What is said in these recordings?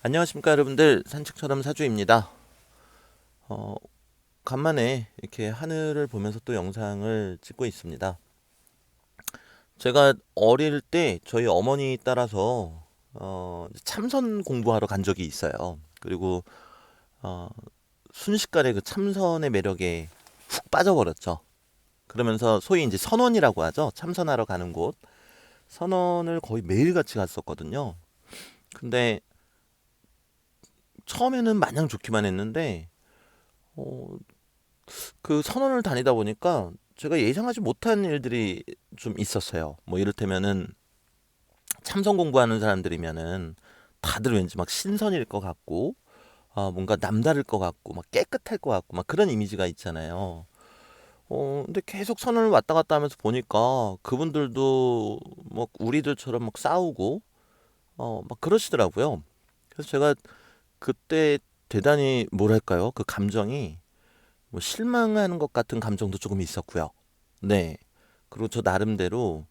안녕하십니까 여러분들 산책처럼 사주입니다. 어, 간만에 이렇게 하늘을 보면서 또 영상을 찍고 있습니다. 제가 어릴 때 저희 어머니 따라서 어, 참선 공부하러 간 적이 있어요. 그리고 어, 순식간에 그 참선의 매력에 훅 빠져버렸죠. 그러면서 소위 이제 선원이라고 하죠. 참선하러 가는 곳. 선원을 거의 매일같이 갔었거든요. 근데 처음에는 마냥 좋기만 했는데 어, 그 선언을 다니다 보니까 제가 예상하지 못한 일들이 좀 있었어요. 뭐 이를테면은 참선 공부하는 사람들이면은 다들 왠지 막 신선일 것 같고 아, 뭔가 남다를 것 같고 막 깨끗할 것 같고 막 그런 이미지가 있잖아요. 어, 근데 계속 선언을 왔다 갔다 하면서 보니까 그분들도 뭐 우리들처럼 막 싸우고 어, 막 그러시더라고요. 그래서 제가 그때 대단히 뭐랄까요? 그 감정이 뭐 실망하는 것 같은 감정도 조금 있었고요. 네. 그리고 저 나름대로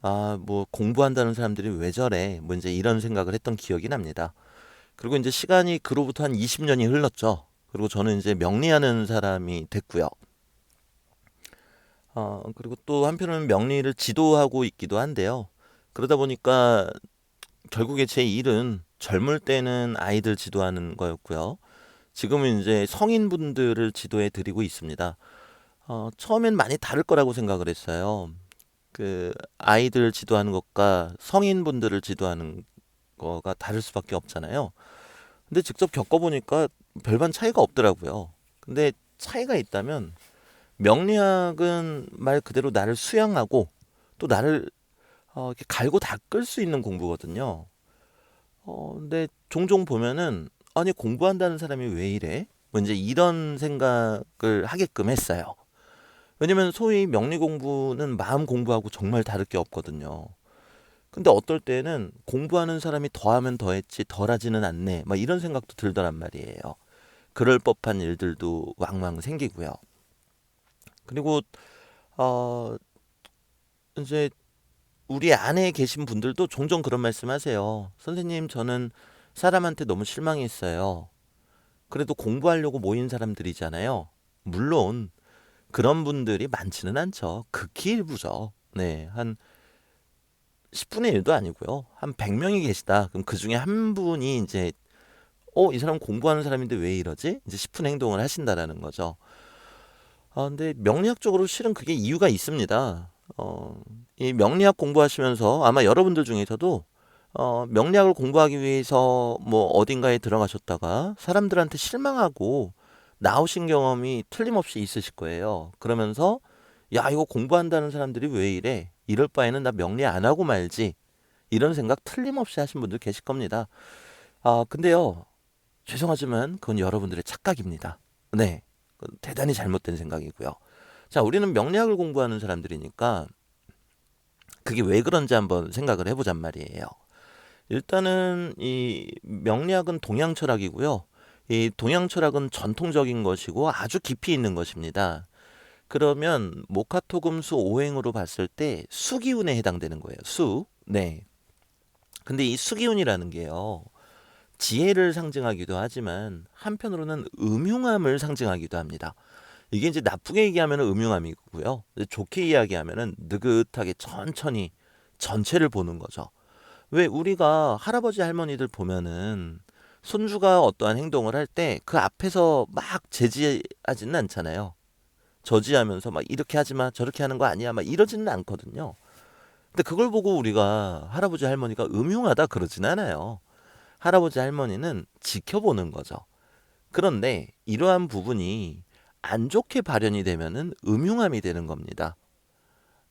아, 뭐 공부한다는 사람들이 왜 저래? 뭐 이제 이런 생각을 했던 기억이 납니다. 그리고 이제 시간이 그로부터 한 20 년이 흘렀죠. 그리고 저는 이제 명리하는 사람이 됐고요. 어, 그리고 또 한편으로는 명리를 지도하고 있기도 한데요. 그러다 보니까 결국에 제 일은 젊을 때는 아이들 지도하는 거였고요. 지금은 이제 성인분들을 지도해 드리고 있습니다. 어, 처음엔 많이 다를 거라고 생각을 했어요. 그 아이들 지도하는 것과 성인분들을 지도하는 거가 다를 수밖에 없잖아요. 근데 직접 겪어보니까 별반 차이가 없더라고요. 근데 차이가 있다면 명리학은 말 그대로 나를 수양하고 또 나를 어, 이렇게 갈고 닦을 수 있는 공부거든요. 어, 근데 종종 보면은 아니 공부한다는 사람이 왜 이래? 뭐 이제 이런 생각을 하게끔 했어요. 왜냐면 소위 명리 공부는 마음 공부하고 정말 다를 게 없거든요. 근데 어떨 때는 공부하는 사람이 더하면 더했지 덜하지는 않네. 막 이런 생각도 들더란 말이에요. 그럴 법한 일들도 왕왕 생기고요. 그리고 어 이제 우리 안에 계신 분들도 종종 그런 말씀하세요. 선생님, 저는 사람한테 너무 실망했어요. 그래도 공부하려고 모인 사람들이잖아요. 물론 그런 분들이 많지는 않죠. 극히 일부죠. 네, 한 10분의 1도 아니고요. 한 100명이 계시다. 그럼 그 중에 한 분이 이제 어, 이 사람 공부하는 사람인데 왜 이러지? 이제 싶은 행동을 하신다라는 거죠. 아, 근데 명리학적으로 실은 그게 이유가 있습니다. 어, 이 명리학 공부하시면서 아마 여러분들 중에서도 어, 명리학을 공부하기 위해서 뭐 어딘가에 들어가셨다가 사람들한테 실망하고 나오신 경험이 틀림없이 있으실 거예요. 그러면서 야, 이거 공부한다는 사람들이 왜 이래? 이럴 바에는 나 명리 안 하고 말지. 이런 생각 틀림없이 하신 분들 계실 겁니다. 아, 근데요. 죄송하지만 그건 여러분들의 착각입니다. 네. 대단히 잘못된 생각이고요. 자, 우리는 명리학을 공부하는 사람들이니까 그게 왜 그런지 한번 생각을 해보잔 말이에요. 일단은 이 명리학은 동양 철학이고요. 이 동양 철학은 전통적인 것이고 아주 깊이 있는 것입니다. 그러면 모카토금수 오행으로 봤을 때 수기운에 해당되는 거예요. 수. 네. 근데 이 수기운이라는 게요. 지혜를 상징하기도 하지만 한편으로는 음흉함을 상징하기도 합니다. 이게 이제 나쁘게 얘기하면 음흉함이고요. 좋게 이야기하면은 느긋하게 천천히 전체를 보는 거죠. 왜 우리가 할아버지 할머니들 보면은 손주가 어떠한 행동을 할 때 그 앞에서 막 제지하지는 않잖아요. 저지하면서 막 이렇게 하지 마, 저렇게 하는 거 아니야, 막 이러지는 않거든요. 근데 그걸 보고 우리가 할아버지 할머니가 음흉하다 그러진 않아요. 할아버지 할머니는 지켜보는 거죠. 그런데 이러한 부분이 안 좋게 발현이 되면은 음흉함이 되는 겁니다.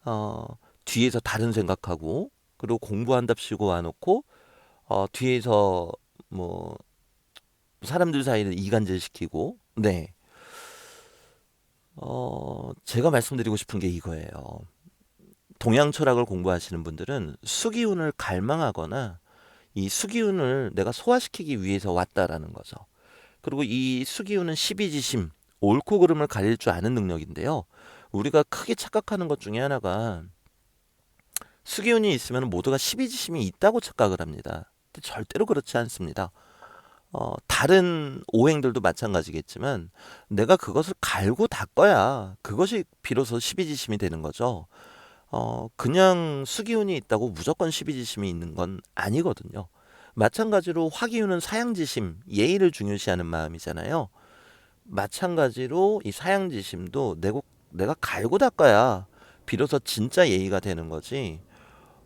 어, 뒤에서 다른 생각하고 그리고 공부한답시고 와놓고 어, 뒤에서 뭐 사람들 사이를 이간질시키고 네. 어, 제가 말씀드리고 싶은 게 이거예요. 동양 철학을 공부하시는 분들은 수기운을 갈망하거나 이 수기운을 내가 소화시키기 위해서 왔다라는 거죠. 그리고 이 수기운은 십이지심, 옳고 그름을 가릴 줄 아는 능력인데요. 우리가 크게 착각하는 것 중에 하나가 수기운이 있으면 모두가 십이지심이 있다고 착각을 합니다. 근데 절대로 그렇지 않습니다. 어, 다른 오행들도 마찬가지겠지만 내가 그것을 갈고 닦아야 그것이 비로소 십이지심이 되는 거죠. 어, 그냥 수기운이 있다고 무조건 십이지심이 있는 건 아니거든요. 마찬가지로 화기운은 사양지심, 예의를 중요시하는 마음이잖아요. 마찬가지로 이 사양지심도 내가, 내가 갈고 닦아야 비로소 진짜 예의가 되는 거지.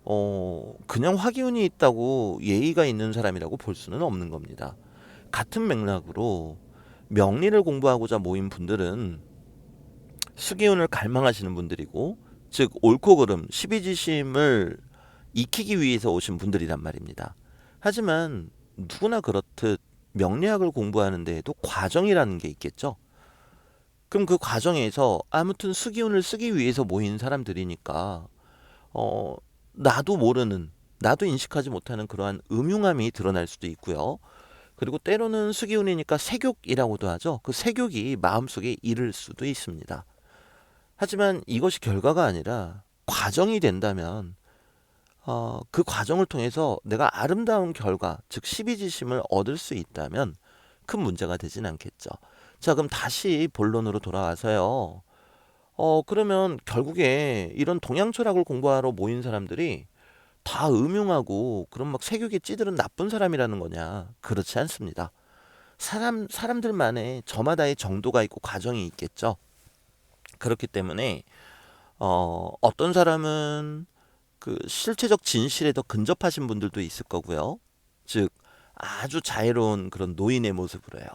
어, 그냥 화기운이 있다고 예의가 있는 사람이라고 볼 수는 없는 겁니다. 같은 맥락으로 명리를 공부하고자 모인 분들은 수기운을 갈망하시는 분들이고, 즉 옳고 그름, 십이지심을 익히기 위해서 오신 분들이란 말입니다. 하지만 누구나 그렇듯 명리학을 공부하는 데에도 과정이라는 게 있겠죠. 그럼 그 과정에서 아무튼 수기운을 쓰기 위해서 모인 사람들이니까 어 나도 모르는 나도 인식하지 못하는 그러한 음흉함이 드러날 수도 있고요. 그리고 때로는 수기운이니까 세욕이라고도 하죠. 그 세욕이 마음속에 이를 수도 있습니다. 하지만 이것이 결과가 아니라 과정이 된다면 어, 그 과정을 통해서 내가 아름다운 결과, 즉 십이지심을 얻을 수 있다면 큰 문제가 되진 않겠죠. 자, 그럼 다시 본론으로 돌아와서요. 어, 그러면 결국에 이런 동양 철학을 공부하러 모인 사람들이 다 음흉하고 그런 막 세교계 찌들은 나쁜 사람이라는 거냐? 그렇지 않습니다. 사람 사람들만의 저마다의 정도가 있고 과정이 있겠죠. 그렇기 때문에 어, 어떤 사람은 그 실체적 진실에 더 근접하신 분들도 있을 거고요. 즉 아주 자유로운 그런 노인의 모습으로 해요.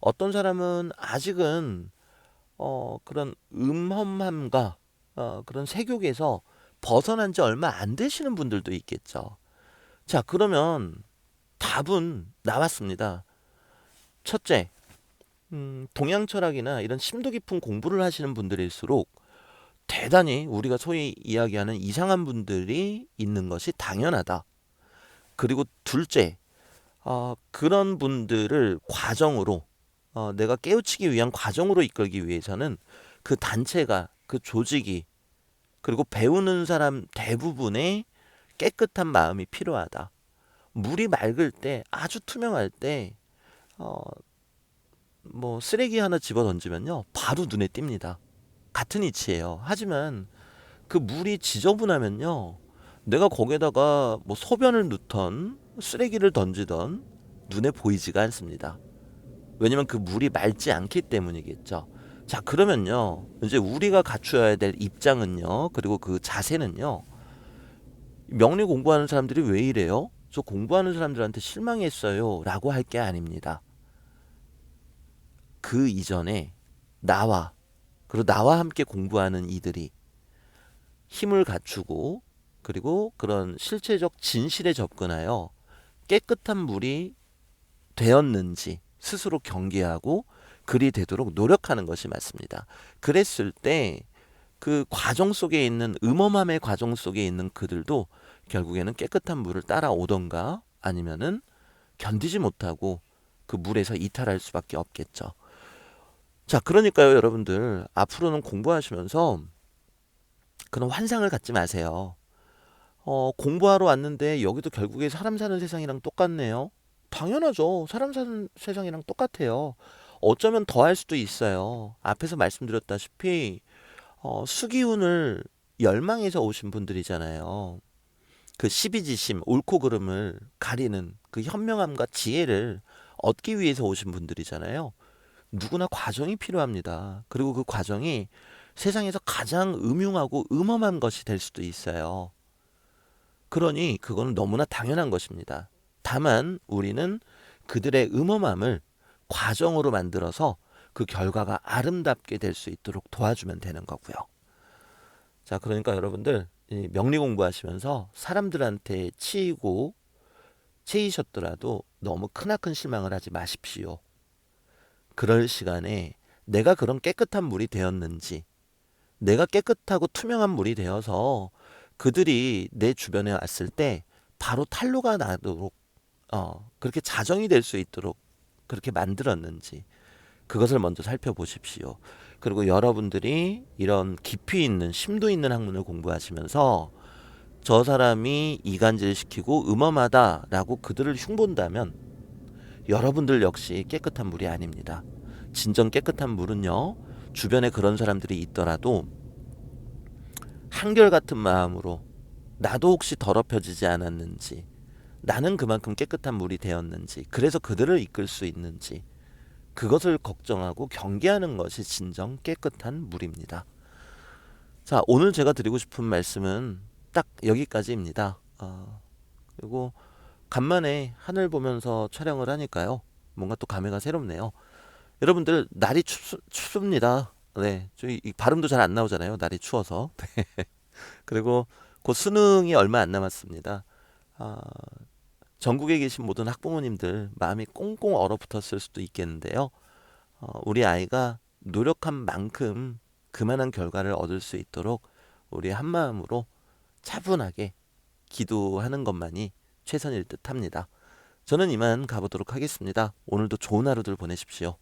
어떤 사람은 아직은 어 그런 음험함과 어 그런 세욕에서 벗어난 지 얼마 안 되시는 분들도 있겠죠. 자, 그러면 답은 나왔습니다. 첫째, 음, 동양 철학이나 이런 심도 깊은 공부를 하시는 분들일수록 대단히 우리가 소위 이야기하는 이상한 분들이 있는 것이 당연하다. 그리고 둘째, 어, 그런 분들을 과정으로 어, 내가 깨우치기 위한 과정으로 이끌기 위해서는 그 단체가 그 조직이 그리고 배우는 사람 대부분의 깨끗한 마음이 필요하다. 물이 맑을 때 아주 투명할 때 어, 뭐 쓰레기 하나 집어 던지면요 바로 눈에 띕니다. 같은 이치예요. 하지만 그 물이 지저분하면요. 내가 거기에다가 뭐 소변을 넣던 쓰레기를 던지던 눈에 보이지가 않습니다. 왜냐면 그 물이 맑지 않기 때문이겠죠. 자, 그러면요. 이제 우리가 갖추어야 될 입장은요. 그리고 그 자세는요. 명리 공부하는 사람들이 왜 이래요? 저 공부하는 사람들한테 실망했어요. 라고 할 게 아닙니다. 그 이전에 나와 그리고 나와 함께 공부하는 이들이 힘을 갖추고 그리고 그런 실체적 진실에 접근하여 깨끗한 물이 되었는지 스스로 경계하고 글이 되도록 노력하는 것이 맞습니다. 그랬을 때 그 과정 속에 있는 음험함의 과정 속에 있는 그들도 결국에는 깨끗한 물을 따라오던가 아니면은 견디지 못하고 그 물에서 이탈할 수밖에 없겠죠. 자, 그러니까요, 여러분들. 앞으로는 공부하시면서 그런 환상을 갖지 마세요. 어, 공부하러 왔는데 여기도 결국에 사람 사는 세상이랑 똑같네요. 당연하죠. 사람 사는 세상이랑 똑같아요. 어쩌면 더 할 수도 있어요. 앞에서 말씀드렸다시피, 어, 수기운을 열망해서 오신 분들이잖아요. 그 십이지심, 옳고 그름을 가리는 그 현명함과 지혜를 얻기 위해서 오신 분들이잖아요. 누구나 과정이 필요합니다. 그리고 그 과정이 세상에서 가장 음흉하고 음험한 것이 될 수도 있어요. 그러니 그거는 너무나 당연한 것입니다. 다만 우리는 그들의 음험함을 과정으로 만들어서 그 결과가 아름답게 될 수 있도록 도와주면 되는 거고요. 자, 그러니까 여러분들 명리 공부하시면서 사람들한테 치이고 치이셨더라도 너무 크나큰 실망을 하지 마십시오. 그럴 시간에 내가 그런 깨끗한 물이 되었는지, 내가 깨끗하고 투명한 물이 되어서 그들이 내 주변에 왔을 때 바로 탄로가 나도록, 어, 그렇게 자정이 될 수 있도록 그렇게 만들었는지, 그것을 먼저 살펴보십시오. 그리고 여러분들이 이런 깊이 있는, 심도 있는 학문을 공부하시면서 저 사람이 이간질 시키고 음험하다라고 그들을 흉본다면 여러분들 역시 깨끗한 물이 아닙니다. 진정 깨끗한 물은요, 주변에 그런 사람들이 있더라도 한결같은 마음으로 나도 혹시 더럽혀지지 않았는지, 나는 그만큼 깨끗한 물이 되었는지, 그래서 그들을 이끌 수 있는지, 그것을 걱정하고 경계하는 것이 진정 깨끗한 물입니다. 자, 오늘 제가 드리고 싶은 말씀은 딱 여기까지입니다. 어, 그리고 간만에 하늘 보면서 촬영을 하니까요. 뭔가 또 감회가 새롭네요. 여러분들 날이 춥, 춥습니다. 네, 저희 이 발음도 잘 안 나오잖아요. 날이 추워서. 네. 그리고 곧 수능이 얼마 안 남았습니다. 아, 전국에 계신 모든 학부모님들 마음이 꽁꽁 얼어붙었을 수도 있겠는데요. 어, 우리 아이가 노력한 만큼 그만한 결과를 얻을 수 있도록 우리 한 마음으로 차분하게 기도하는 것만이 최선일 듯 합니다. 저는 이만 가보도록 하겠습니다. 오늘도 좋은 하루들 보내십시오.